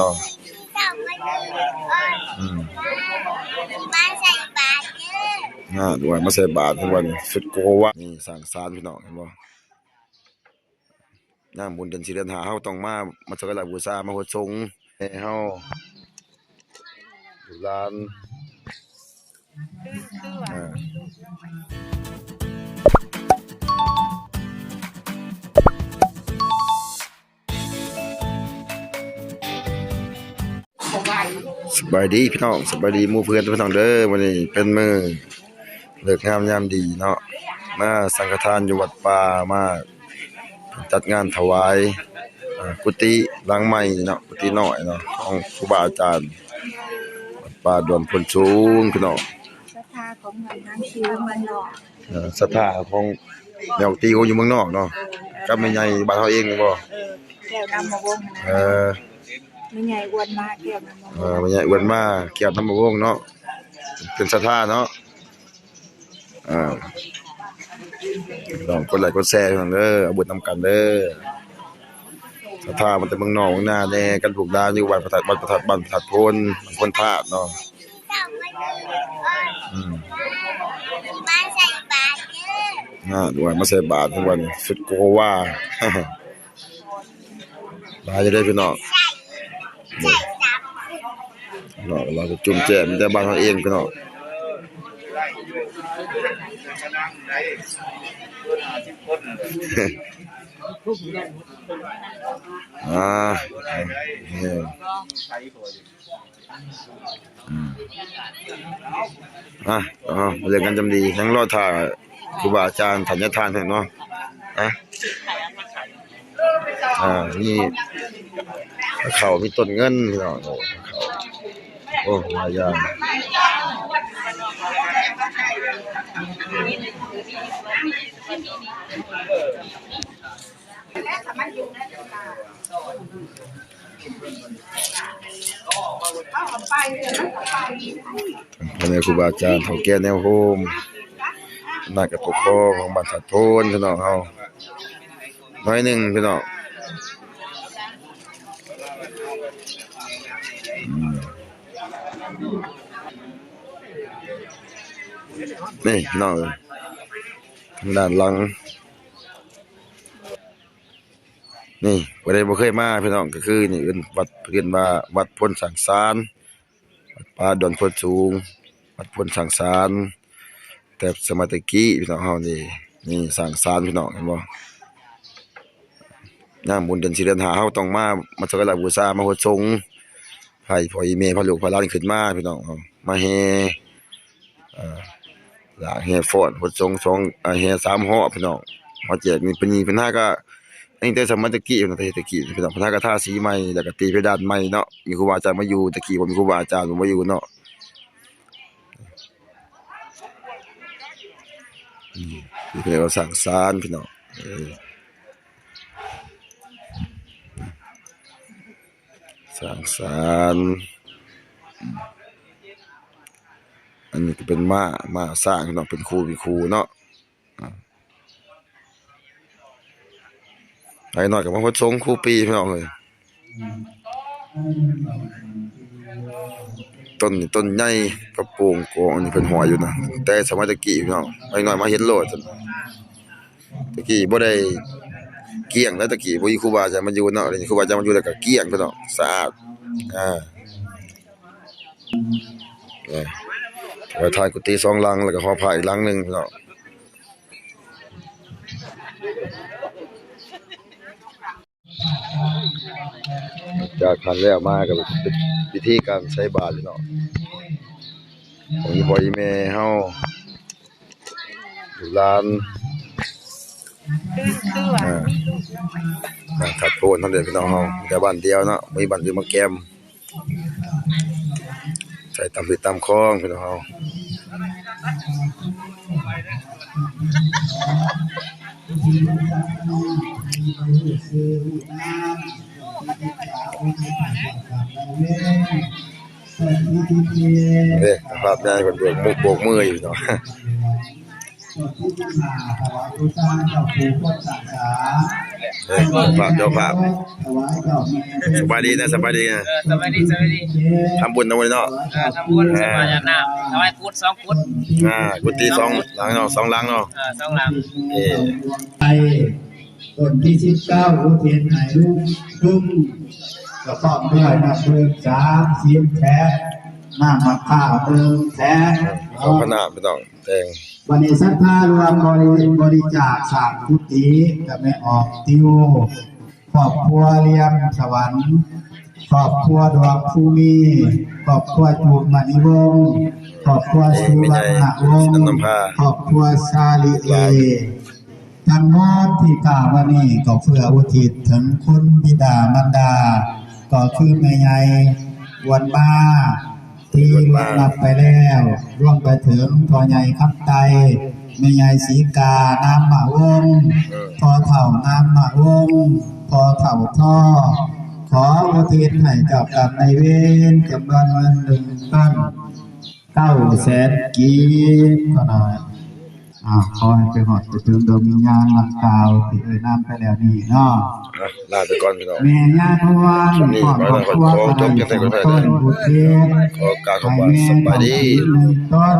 เนาะเจ้ามาดูอ้อยอืมมาใส่บาตรเด้ออ่าด้วยมาใส่บาตรทุกวันสุดโกวะนี่สั่งสารพี่น้องเห็นบ่ย่ามบุญเดือนสี่เดือนหาเฮาต้องมามาสักการะบูชามาโหดสงฆ์ให้เฮาอยู่ร้านอ่า สบายดีพี่น้องสบายดีหมู่เพื่อนพี่น้องเด้อวันนี้เป็นมื้อเลิกงามยามดีเนาะมาสังฆทานอยู่วัดป่ามาจัดงานถวายอ่ากุฏิหลังใหม่เนาะกุฏิน้อยเนาะของครูบาอาจารย์วัดป่าดอนพลสูงพี่น้องศรัทธาของเงินทั้งชีวิตมันหลอกเอ่อศรัทธาของแนวตีเขาอยู่เมืองนอกเนาะก็ไม่ใหญ่บ้านเฮาเองนี่บ่เออแก้วนำมาวงเอนะอ ไม่ใหญ่อ้วนมากแก้วนำมาเอวองไม่ใหญ่อ้วนมาเกียรติธรรมวงศ์เนาะเป็นศรัทธาเนาะอ่าลองกดไลค์กดแชร์กันเด้อเอาบุญนำกันเด้อสถามันแต่เมืองนอกเมืองหน้าแน่กันผูกดานอยู่วันประทัดวันประทัดบันประทัดพลพลธาตุเนาะเจ้ามาดูอ้อยอืมมาใส่บาตรเด้ออ่าด้วยมาใส่บาตรทุกวันสุดโกว่าลาจะได้พี่น้อง ใส่ สามเนาะเราจะจุ่มแจมแต่บ้านเราเองพี่น้ออ่าเนี่ยอืมอะอ๋อเรื่องกันจำดีทั้งรอดท่าครูบาอาจารย์ธัญทานเห็นเนาะอะอ่านี่ เขามีต้นเงินพี่น้องโอ้เขาโอ้หลายอย่างพระแม่ครูบาอาจารย์เฒ่าแก่แนวโฮมน่ากระปกคอของบ้านสัดโทนพี่น้องเฮาน้อยหนึ่งพี่น้องอืม นี่น้องด้านหลัง นี่บ่ได้บ่เคยมาพี่น้องก็คือนี่เอิ้นวัดเพิ่นว่าวัดพลสังสารวัดป่าดอนพลสูง วัดพลสังสารแต่สมัยตะกี้พี่น้องเฮานี่นี่สังสารพี่น้องเห็นบ่ย่ามบุญเดือนสี่เดือนหาเฮาต้องมามาสักการะบูชามาหดสง ให้พ่ออีแม่พ่อลูกพ่อหลานขึ้นมาพี่น้องมาแห่เอ่อหลาแห่ฟ้อนโหดสงฆ์สองอ่าแห่สามหาะพี่น้องมาแจกมีป็นนี่เป็นห้าก็อันนี้แต่สมัยตะกี้นะตะกี้พี่น้องพระธาตุกระทาสีใหม่แล้วก็ตีเพดานใหม่เนาะมีครูบาอาจารย์มาอยู่ตะกี้บ่มีครูบาอาจารย์ผมมาอยู่เนาะอืมนี่เรียกว่าสั่งสารพี่น้อง เออสั่งสารอันนี้ก็เป็นม้าม้าสร้างพี่น้องเป็นครูเป็นครูเนาะไอ้หน่อยกับมาพดทรงครูปีพี่น้องเลยต้นต้นใหญ่กระโปรงโกงอันนี้เป็นหัวอยู่นะแต่สมัยตะกี้พี่น้องไอ้หน่อยมาเห็นโลดตะกี้บ่ได้ เกลี้ยงแล้วตะกี้บ่มีครูบาอาจารย์มาอยู่เนาะครูบาอาจารย์มาอยู่แล้วก็เกลี้ยงพี่น้องสะอาดอ่าเนี่ยไว้ทายกุฏิสองหลังแล้วก็หอพระอีกหลังหนึ่งพี่น้องจากคันแล้วมาก็เป็นวิธีการใช้บาทพี่น้องของอีพ่ออีแม่เฮาอยู่ร้าน อ่าบ้านขัดโพนทั้งเดือนพี่น้องเฮาแต่บ้านเดียวเนาะมีบ้านอื่นมาแกมใช้ตามติดตามคลองพี่น้องเฮาเด้ภาพใหญ่เพิ่นโบกมือโบกมืออยู่พี่น้อง สวนผู้ที่มาถวายบูชาเจ้าปู่พุทธาสาเออฝากเจ้าภาพถวายเจ้าแม่สบายดีนะสบายดีนะเออสวัสดีสวัสดีทำบุญทำบุญเนาะเออทำบุญสมาญานาคถวายกุดสองกุดอ่ากุฏิสองหลังเนาะสองหลังเนาะเออสองหลังเอ่อไปต้นที่สิบเก้าอุเทนถ่ายรูปพึ่งก็ต้องด้วยนะเพิ่มสามสิบแท้หน้ามาข้าวเพิ่มแท้ ขอพระนาไม่ต้องแต่งวันนี้สัทธารวมบริบริจาคสร้ามกุฏิกับแม่ออกติวครอบครัวเรียมสวรรค์ครอบครัวดวงภูมิครอบครัวจูบมณีวงศ์ครอบครัวสุวรรณวงศ์ครอบครัวชาลีเอทั้งหมดที่กล่าวมานี่ก็เพื่ออุทิศถึงคุณบิดามารดา ก็คือแม่ใหญ่วันมา ที่ล่วงลับไปแล้วร่วงไปถึงพ่อใหญ่คับไตแม่ใหญ่สีกาน้ำมาวงพ่อเถ่าน้ำมาวงพ่อเถ่าท่อขออุทิศให้กับกับในายเวรจำนวนเงินหนึ่งต้นเก้าแสนกีบขนาด ขอให้ไปหอดไปถึงดวงวิญญาณหลักกาวที่เอ่ยน้ำไปแล้วนี่เนาะอะลาไปก่อนพี่น้องแม่ย่าทวารขอขอบคุณว่าอะไรต้นบุตรเทศขอกล่าวให้คำว่าแม่สบายดีหนึ่งต้น